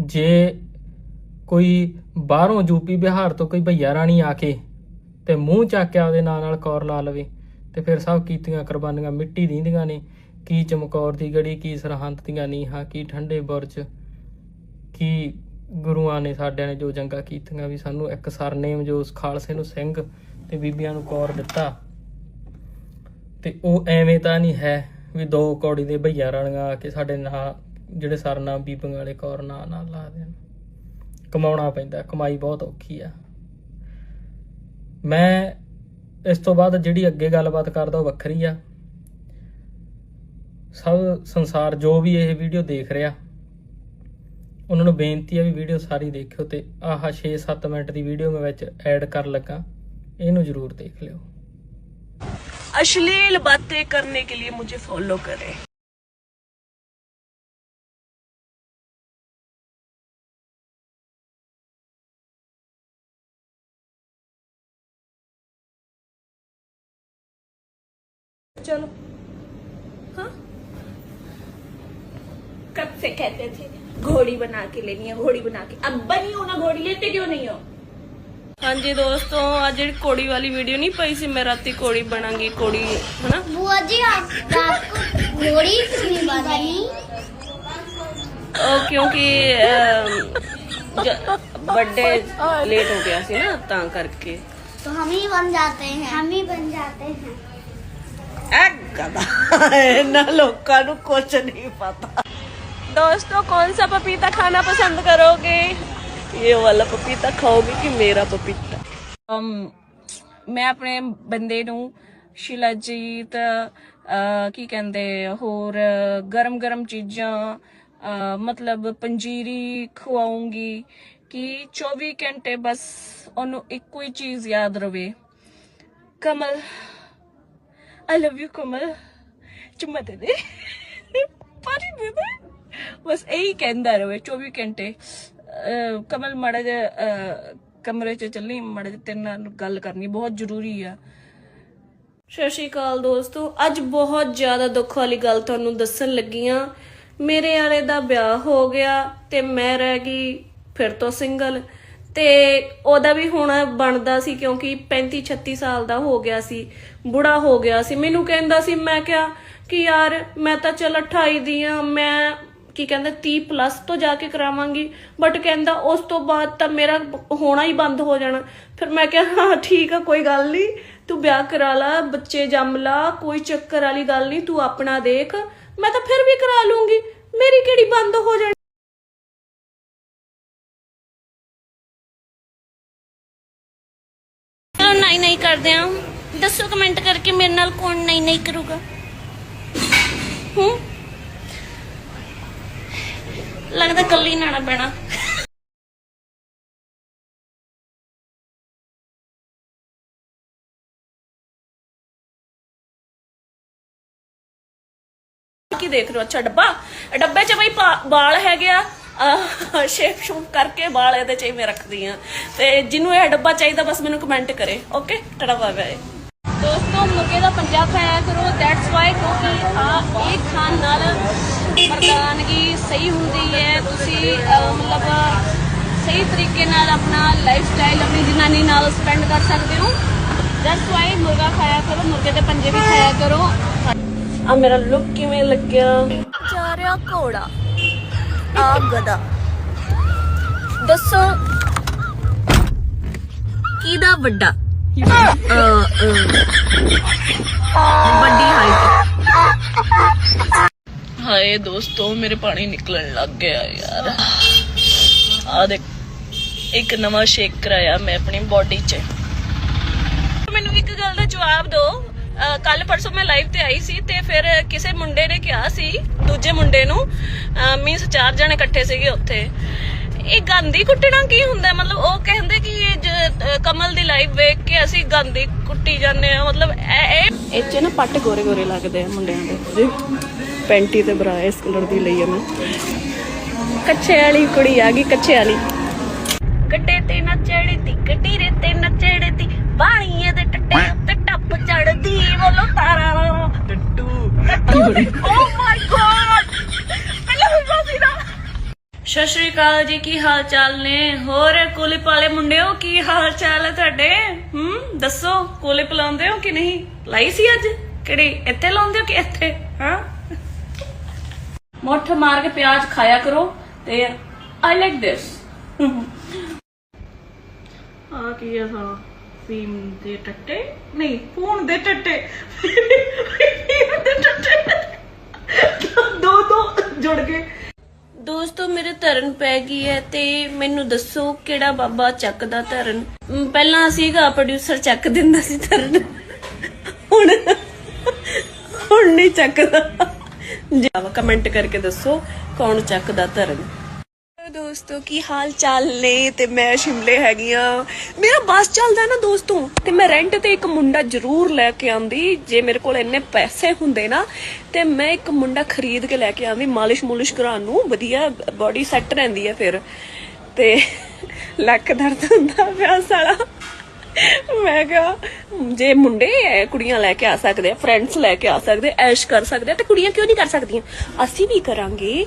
ਜੇ ਕੋਈ ਬਾਹਰੋਂ ਯੂਪੀ ਬਿਹਾਰ ਤੋਂ ਕੋਈ ਭਈਆ ਰਾਣੀ ਆ ਕੇ ਤੇ ਮੂੰਹ ਚੱਕ ਉਹਦੇ ਨਾਂ ਨਾਲ ਕੌਰ ਲਾ ਲਵੇ ਤੇ ਫਿਰ ਸਭ ਕੀਤੀਆਂ ਕੁਰਬਾਨੀਆਂ ਮਿੱਟੀ ਦੀਆਂ ਨੇ, ਕੀ ਚਮਕੌਰ ਦੀ ਗੜੀ, ਕੀ ਸਰਹੰਦ ਦੀਆਂ ਨੀਹਾਂ, ਕੀ ਠੰਡੇ ਬੁਰਜ, ਕੀ ਗੁਰੂਆਂ ਨੇ ਸਾਡਿਆਂ ਨੇ ਜੋ ਜੰਗਾਂ ਕੀਤੀਆਂ ਵੀ ਸਾਨੂੰ ਇੱਕ ਸਰਨੇਮ ਜੋ ਉਸ ਖਾਲਸੇ ਨੂੰ ਸਿੰਘ ਤੇ ਬੀਬੀਆਂ ਨੂੰ ਕੌਰ ਦਿੱਤਾ। ਤੇ ਉਹ ਐਵੇਂ ਤਾਂ ਨਹੀਂ ਹੈ ਵੀ ਦੋ ਕੌੜੀ ਦੇ ਭਈਆ ਰਾਣੀਆਂ ਆ ਕੇ ਸਾਡੇ ਨਾਂ ਜਿਹੜੇ ਸਰਨਾਮ ਬੀਬੀਆਂ ਵਾਲੇ ਕੌਰ ਨਾਂ ਨਾਲ ਲਾ ਦੇਣ ਕਮਾਉਣਾ ਪੈਂਦਾ ਕਮਾਈ ਬਹੁਤ ਔਖੀ ਆ ਮੈਂ ਇਸ ਤੋਂ ਬਾਅਦ ਜਿਹੜੀ ਅੱਗੇ ਗੱਲਬਾਤ ਕਰਦਾ ਉਹ ਵੱਖਰੀ ਆ ਸਭ ਸੰਸਾਰ ਜੋ ਵੀ ਇਹ ਵੀਡੀਓ ਦੇਖ ਰਿਹਾ ਉਹਨਾਂ ਨੂੰ ਬੇਨਤੀ ਹੈ ਵੀ ਵੀਡੀਓ ਸਾਰੀ ਦੇਖਿਓ ਤੇ ਆਹ 6-7 ਮਿੰਟ ਦੀ ਵੀਡੀਓ ਮੈਂ ਵਿੱਚ ਐਡ ਕਰਨ ਲੱਗਾ ਇਹਨੂੰ ਜ਼ਰੂਰ ਦੇਖ ਲਿਓ अश्लील बातें करने के लिए मुझे फॉलो करें कब से कहते थे घोड़ी बना के लेनी है घोड़ी बना के अब बनी हो ना घोड़ी लेते क्यों नहीं हो ਹਾਂਜੀ ਦੋਸਤੋ ਅੱਜ ਜਿਹੜੀ ਕੋੜੀ ਵਾਲੀ ਵੀਡੀਓ ਨਹੀਂ ਪਈ ਸੀ ਮੈਂ ਰਾਤੀ ਕੋੜੀ ਬਣਾਂਗੀ ਕੋੜੀ ਹਨਾ बुआ जी आप रात को घोड़ी क्यों नहीं बनी ਉਹ ਕਿਉਂਕਿ ਬਰਥਡੇ ਲੇਟ ਹੋ ਗਿਆ ਸੀ ਨਾ ਤਾਂ ਕਰਕੇ तो हम ही बन जाते हैं हम ही बन जाते हैं ਐ ਗਦਾ ਇਹਨਾਂ ਲੋਕਾਂ ਨੂੰ ਕੁਝ ਨਹੀਂ ਪਤਾ दोस्तों कौन सा पपीता खाना पसंद करोगे ये वाला पपीता खाओगे कि मेरा पपीता um, ਮੈਂ ਆਪਣੇ ਬੰਦੇ ਨੂੰ ਸ਼ਿਲਾਜੀਤ ਅਹ, ਕੀ ਕਹਿੰਦੇ ਹੋਰ ਗਰਮ ਗਰਮ ਚੀਜ਼ਾਂ ਅਹ, ਮਤਲਬ ਪੰਜੀਰੀ ਖਵਾਉਂਗੀ ਕਿ 24 ਘੰਟੇ ਬਸ ਉਹਨੂੰ ਇੱਕੋ ਹੀ ਚੀਜ਼ ਯਾਦ ਰਵੇ ਕਮਲ ਆਈ ਲਵ ਯੂ ਕਮਲ ਚੁੰਮਾ ਦੇ ਦੇ ਪਾਣੀ ਦੇ ਦੇ ਬਸ ਇਹੀ ਕਹਿੰਦਾ ਰਵੇ 24 ਘੰਟੇ। ਕਮਲ ਮੜਾ ਜਿਹਾ ਕਮਰੇ 'ਚ ਚੱਲੀ, ਮੜਾ ਜਿਹਾ ਤੇਰੇ ਨਾਲ ਗੱਲ ਕਰਨੀ ਬਹੁਤ ਜ਼ਰੂਰੀ ਆ। ਸਤਿ ਸ਼੍ਰੀ ਅਕਾਲ ਦੋਸਤੋ, ਅੱਜ ਬਹੁਤ ਜ਼ਿਆਦਾ ਦੁੱਖ ਵਾਲੀ ਗੱਲ ਤੁਹਾਨੂੰ ਦੱਸਣ ਲੱਗੀ ਆ। ਮੇਰੇ ਵਾਲੇ ਦਾ ਵਿਆਹ ਹੋ ਗਿਆ ਤੇ ਮੈਂ ਰਹਿ ਗਈ ਫਿਰ ਤੋਂ ਸਿੰਗਲ। ਤੇ ਉਹਦਾ ਵੀ ਹੁਣ ਬਣਦਾ ਸੀ ਕਿਉਂਕਿ 35 36 ਸਾਲ ਦਾ ਹੋ ਗਿਆ ਸੀ, ਬੁੜਾ ਹੋ ਗਿਆ ਸੀ। ਮੈਨੂੰ ਕਹਿੰਦਾ ਸੀ, ਮੈਂ ਕਿਹਾ ਕਿ ਯਾਰ ਮੈਂ ਤਾਂ ਚਲ 28 ਦੀ ਆ, ਮੈਂ ਕੀ ਕਹਿੰਦਾ 30 ਪਲੱਸ ਤੋਂ ਜਾ ਕੇ ਕਰਾਵਾਂਗੀ। ਬਟ ਕਹਿੰਦਾ, ਉਸ ਤੋਂ ਬਾਅਦ ਤਾਂ ਮੇਰਾ ਹੋਣਾ ਹੀ ਬੰਦ ਹੋ ਜਾਣਾ। ਫਿਰ ਮੈਂ ਕਿਹਾ, ਹਾਂ, ਠੀਕ ਆ, ਕੋਈ ਗੱਲ ਨਹੀਂ। ਤੂੰ ਵਿਆਹ ਕਰਾ ਲਾ, ਬੱਚੇ ਜੰਮ ਲਾ, ਕੋਈ ਚੱਕਰ ਵਾਲੀ ਗੱਲ ਨਹੀਂ, ਤੂੰ ਆਪਣਾ ਦੇਖ। ਮੈਂ ਤਾਂ ਫਿਰ ਵੀ ਕਰਾ ਲੂੰਗੀ। ਮੇਰੀ ਕਿਹੜੀ ਬੰਦ ਹੋ ਜਾਣੀ? ਚਲੋ ਨਹੀਂ ਨਹੀਂ ਕਰਦੇ ਆ। ਦੱਸੋ ਕਮੈਂਟ ਕਰਕੇ ਮੇਰੇ ਨਾਲ ਕੌਣ ਨਹੀਂ ਨਹੀਂ ਕਰੂਗਾ। ਹੂੰ? ਲੱਗਦਾ ਕੱਲੀ ਨਾਣਾ ਪੈਣਾ। ਕੀ ਦੇਖ ਰਹੇ ਹੋ? ਅੱਛਾ, ਡੱਬਾ? ਡੱਬੇ 'ਚ ਬਈ ਪਾ- ਹੈਗੇ ਆ। ਸ਼ੇਪ ਸ਼ੂਪ ਕਰਕੇ ਵਾਲ ਇਹਦੇ 'ਚ ਹੀ ਮੈਂ ਰੱਖਦੀ ਆ। ਤੇ ਜਿਹਨੂੰ ਇਹ ਡੱਬਾ ਚਾਹੀਦਾ, ਬਸ ਮੈਨੂੰ ਕਮੈਂਟ ਕਰੇ ਓਕੇ ਟੜਾ ਬਾਏ ਬਾਏ ਦੋਸਤੋ, ਮੁਰਗੇ ਦਾ ਪੰਜਾ ਖਾਇਆ ਕਰੋ ਦੈਟਸ ਵਾਈ ਕਿਉਂਕਿ ਆ ਮਰਦਾਨਗੀ ਸਹੀ ਹੁੰਦੀ ਹੈ। ਤੁਸੀਂ ਮਤਲਬ ਸਹੀ ਤਰੀਕੇ ਨਾਲ ਆਪਣਾ ਲਾਈਫ ਸਟਾਈਲ ਆਪਣੀ ਜਨਾਨੀ ਨਾਲ ਸਪੈਂਡ ਕਰ ਸਕਦੇ ਹੋ। ਦੈਟਸ ਵਾਈ ਮੁਰਗਾ ਖਾਇਆ ਕਰੋ ਮੁਰਗੇ ਦੇ ਪੰਜੇ ਵੀ ਖਾਇਆ ਕਰੋ। ਆ ਮੇਰਾ ਲੁੱਕ ਕਿਵੇਂ ਲੱਗਿਆ? ਜਾ ਰਿਹਾ ਘੋੜਾ ਆ ਗਦਾ ਦੱਸੋ ਕਿਹਦਾ ਵੱਡਾ? ਅ, ਅ, ਵੱਡੀ ਹਾਈਟ ਹਾਏ ਦੋਸਤੋ, ਮੇਰੇ ਪਾਣੀ ਨਿਕਲਣ ਲੱਗ ਗਿਆ ਯਾਰ। ਆ ਦੇਖ, ਇੱਕ ਨਵਾਂ ਸ਼ੇਕ ਕਰਾਇਆ ਮੈਂ ਆਪਣੀ ਬਾਡੀ 'ਚ। ਮੈਨੂੰ ਇੱਕ ਗੱਲ ਦਾ ਜਵਾਬ ਦਿਓ ਕੱਲ ਪਰਸੋਂ ਮੈਂ ਲਾਈਵ ਤੇ ਆਈ ਸੀ ਤੇ ਫਿਰ ਕਿਸੇ ਮੁੰਡੇ ਨੇ ਕਿਹਾ ਸੀ, ਦੂਜੇ ਮੁੰਡੇ ਨੂੰ ਮੀਨਸ ਚਾਰ ਜਣੇ ਇਕੱਠੇ ਸੀਗੇ ਉੱਥੇ। ਇਹ ਗਾਂਧੀ ਕੁੱਟਣਾ ਕੀ ਹੁੰਦਾ? ਮਤਲਬ ਉਹ ਕਹਿੰਦੇ ਕਿ ਇਹ ਕਮਲ ਦੀ ਲਾਈਵ ਵੇਖ ਕੇ ਅਸੀਂ ਗਾਂਧੀ ਕੁੱਟੀ ਜਾਂਦੇ ਆ ਮਤਲਬ ਇਹ ਇਹ 'ਚ ਨਾ ਪੱਟ ਗੋਰੇ ਗੋਰੇ ਲੱਗਦੇ ਆ ਮੁੰਡਿਆਂ ਦੇ। ਪੈਂਟੀ ਤੇ ਬਰਾ ਇਸ ਕਲਰ ਦੀ ਲਈ ਆ ਮੈਂ ਕੱਚੇ ਵਾਲੀ ਕੁੜੀ ਆ ਗਈ ਕੱਚੇ ਵਾਲੀ। ਗੱਡੇ ਤੇ ਨਾ ਚੜਦੀ ਗੱਡੀ ਰੇ ਤੇ ਨਾ ਚੜਦੀ ਬਾਣੀਏ ਦੇ ਟੱਟੇ ਉੱਤੇ ਟੱਪ ਚੜਦੀ ਬੋਲੋ ਤਾਰਾ ਟੱਟੂ ਓ ਮਾਈ ਗॉड ਪਹਿਲਾਂ ਹੁੰਦਾ ਸੀ ਨਾ ਸਤਿ ਸ਼੍ਰੀ ਅਕਾਲ ਜੀ ਕੀ ਹਾਲ ਚਾਲ ਨੇ? ਹੋਰ ਕੁਲਿਪ ਵਾਲੇ ਮੁੰਡਿਓ ਕੀ ਹਾਲ ਚਾਲ ਹੈ ਤੁਹਾਡੇ? ਹੂੰ ਦੱਸੋ ਕੁਲਿਪ ਲਾਉਂਦੇ ਹੋ ਕਿ ਨਹੀਂ? ਲਾਈ ਸੀ ਅੱਜ? ਕਿਹੜੀ ਇੱਥੇ ਲਾਉਂਦੇ ਹੋ ਕਿ ਇੱਥੇ? ਹਾਂ? ਮੁੱਠ ਮਾਰ ਕੇ ਪਿਆਜ਼ ਖਾਇਆ ਕਰੋ ਤੇ ਆਈ ਲਾਈਕ ਦਿਸ ਆ ਕੀ ਆ ਸਾ ਫੀਮ ਦੇ ਟੱਟੇ? ਨਹੀਂ ਫੋਨ ਦੇ ਟੱਟੇ। ਫੀਮ ਦੇ ਟੱਟੇ ਦੋ ਦੋ ਜੁੜ ਗਏ। ਦੋਸਤੋ ਮੇਰੇ ਧਰਨ ਪੈ ਗਈ ਹੈ ਤੇ ਮੈਨੂੰ ਦੱਸੋ ਕਿਹੜਾ ਬਾਬਾ ਚੱਕਦਾ ਧਰਨ? ਪਹਿਲਾਂ ਸੀਗਾ ਪ੍ਰੋਡਿਊਸਰ ਚੱਕ ਦਿੰਦਾ ਸੀ ਧਰਨ। ਹੁਣ ਹੁਣ ਨਹੀਂ ਚੱਕਦਾ। ਜਾਵਾ ਕਮੈਂਟ ਕਰਕੇ ਦੱਸੋ ਕੌਣ ਚੱਕਦਾ ਧਰਨ ਦੋਸਤੋ, ਕੀ ਹਾਲ ਚਾਲ ਨੇ? ਤੇ ਮੈਂ ਸ਼ਿਮਲੇ ਹੈਗੀ ਆ। ਮੇਰਾ ਬੱਸ ਚੱਲਦਾ ਨਾ ਦੋਸਤੋ, ਤੇ ਮੈਂ ਰੈਂਟ ਤੇ ਇੱਕ ਮੁੰਡਾ ਜ਼ਰੂਰ ਲੈ ਕੇ ਆਂਦੀ ਜੇ ਮੇਰੇ ਕੋਲ ਇੰਨੇ ਪੈਸੇ ਹੁੰਦੇ ਨਾ, ਤੇ ਮੈਂ ਇੱਕ ਮੁੰਡਾ ਖਰੀਦ ਕੇ ਲੈ ਕੇ ਆਂਦੀ ਮਾਲਿਸ਼ ਮੁਲਿਸ਼ ਕਰਾਉਣ ਨੂੰ। ਵਧੀਆ ਬਾਡੀ ਸੈੱਟ ਰਹਿੰਦੀ ਆ ਫਿਰ। ਤੇ ਲੱਕ ਦਰਦ ਹੁੰਦਾ ਪਿਆ ਸਾਲਾ ਮੈਂ ਕਿਹਾ, ਜੇ ਮੁੰਡੇ ਐ, ਕੁੜੀਆਂ ਲੈ ਕੇ ਆ ਸਕਦੇ ਆ ਫਰੈਂਡਸ ਲੈ ਕੇ ਆ ਸਕਦੇ ਐਸ਼ ਕਰ ਸਕਦੇ ਆ, ਤੇ ਕੁੜੀਆਂ ਕਿਉਂ ਨਹੀਂ ਕਰ ਸਕਦੀਆਂ? ਅਸੀਂ ਵੀ ਕਰਾਂਗੇ।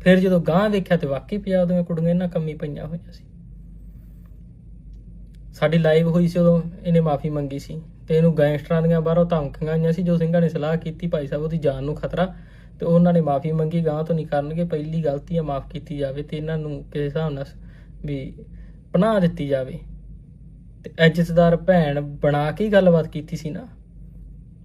ਫਿਰ ਜਦੋਂ ਗਾਂ ਦੇਖਿਆ ਤੇ ਵਾਕਈ ਪੰਜਾਬ ਦੀਆਂ ਕੁੜੀਆਂ ਇਹਨਾਂ ਕੰਮੀ ਪਈਆਂ ਹੋਈਆਂ ਸੀ। ਸਾਡੀ ਲਾਈਵ ਹੋਈ ਸੀ ਉਦੋਂ, ਇਹਨੇ ਮਾਫੀ ਮੰਗੀ ਸੀ ਤੇ ਇਹਨੂੰ ਗੈਂਗਸਟਰਾਂ ਦੀਆਂ ਬਾਹਰੋਂ ਧਮਕੀਆਂ ਆਈਆਂ ਸੀ, ਜੋ ਸਿੰਘਾਂ ਨੇ ਸਲਾਹ ਕੀਤੀ ਭਾਈ ਸਾਹਿਬ ਉਹਦੀ ਜਾਨ ਨੂੰ ਖਤਰਾ ਤੇ ਉਹਨਾਂ ਨੇ ਮਾਫੀ ਮੰਗੀ ਗਾਂ ਤੋਂ ਨਹੀਂ ਕਰਨਗੇ ਪਹਿਲੀ ਗਲਤੀ ਆ ਮਾਫ ਕੀਤੀ ਜਾਵੇ ਤੇ ਇਹਨਾਂ ਨੂੰ ਕਿਸੇ ਹਿਸਾਬ ਨਾਲ ਵੀ ਪਨਾਹ ਦਿੱਤੀ ਜਾਵੇ। ਤੇ ਇੱਜ਼ਤਦਾਰ ਭੈਣ ਬਣਾ ਕੇ ਹੀ ਗੱਲਬਾਤ ਕੀਤੀ ਸੀ ਨਾ।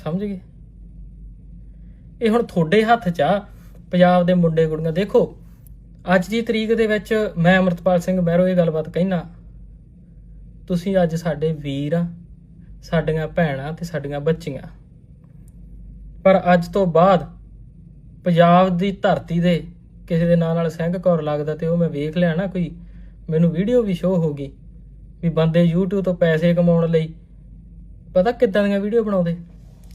ਸਮਝ ਗਏ? ਇਹ ਹੁਣ ਤੁਹਾਡੇ ਹੱਥ 'ਚ ਆ, ਪੰਜਾਬ ਦੇ ਮੁੰਡੇ ਕੁੜੀਆਂ। ਦੇਖੋ, ਅੱਜ ਦੀ ਤਰੀਕ ਦੇ ਵਿੱਚ ਮੈਂ ਅਮਰਤਪਾਲ ਸਿੰਘ ਮਹਿਰੋ ਇਹ ਗੱਲਬਾਤ ਕਹਿਣਾ ਤੁਸੀਂ ਅੱਜ ਸਾਡੇ ਵੀਰ ਆ, ਸਾਡੀਆਂ ਭੈਣਾਂ ਤੇ ਸਾਡੀਆਂ ਬੱਚੀਆਂ। ਪਰ ਅੱਜ ਤੋਂ ਬਾਅਦ ਪੰਜਾਬ ਦੀ ਧਰਤੀ ਦੇ ਕਿਸੇ ਦੇ ਨਾਂ ਨਾਲ ਸਿੰਘ ਕੌਰ ਲੱਗਦਾ ਤੇ ਉਹ ਮੈਂ ਵੇਖ ਲਿਆ ਨਾ ਕੋਈ, ਮੈਨੂੰ ਵੀਡੀਓ ਵੀ ਸ਼ੋਅ ਹੋ ਗਈ ਵੀ ਬੰਦੇ YouTube ਤੋਂ ਪੈਸੇ ਕਮਾਉਣ ਲਈ। ਪਤਾ ਕਿੱਦਾਂ ਦੀਆਂ ਵੀਡੀਓ ਬਣਾਉਂਦੇ?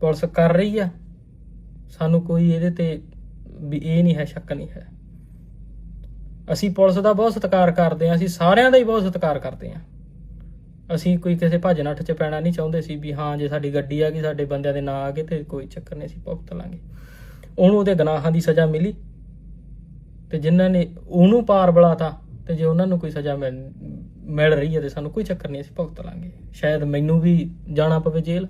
ਪੁਲਿਸ ਕਰ ਰਹੀ ਆ। ਸਾਨੂੰ ਕੋਈ ਇਹਦੇ ਤੇ ਵੀ ਇਹ ਨਹੀਂ ਹੈ, ਸ਼ੱਕ ਨਹੀਂ ਹੈ। ਅਸੀਂ ਪੁਲਿਸ ਦਾ ਬਹੁਤ ਸਤਿਕਾਰ ਕਰਦੇ ਹਾਂ, ਅਸੀਂ ਸਾਰਿਆਂ ਦਾ ਹੀ ਬਹੁਤ ਸਤਿਕਾਰ ਕਰਦੇ ਹਾਂ। ਅਸੀਂ ਕੋਈ ਕਿਸੇ ਭੱਜ ਨੱਠ 'ਚ ਪੈਣਾ ਨਹੀਂ ਚਾਹੁੰਦੇ ਸੀ ਵੀ ਹਾਂ, ਜੇ ਸਾਡੀ ਗੱਡੀ ਆ ਗਈ, ਸਾਡੇ ਬੰਦਿਆਂ ਦੇ ਨਾਂ ਆ ਗਏ ਤੇ ਕੋਈ ਚੱਕਰ ਨਹੀਂ, ਅਸੀਂ ਭੁਗਤ ਲਾਂਗੇ। ਉਹਨੂੰ ਉਹਦੇ ਗੁਨਾਹਾਂ ਦੀ ਸਜ਼ਾ ਮਿਲੀ ਤੇ ਜਿਨ੍ਹਾਂ ਨੇ ਉਹਨੂੰ ਪਾਰ ਬੁਲਾਤਾ ਤੇ ਜੇ ਉਹਨਾਂ ਨੂੰ ਕੋਈ ਸਜ਼ਾ ਮਿਲ ਮਿਲ ਰਹੀ ਹੈ ਤੇ ਸਾਨੂੰ ਕੋਈ ਚੱਕਰ ਨਹੀਂ, ਅਸੀਂ ਭੁਗਤ ਲਾਂਗੇ। ਸ਼ਾਇਦ ਮੈਨੂੰ ਵੀ ਜਾਣਾ ਪਵੇ ਜੇਲ੍ਹ।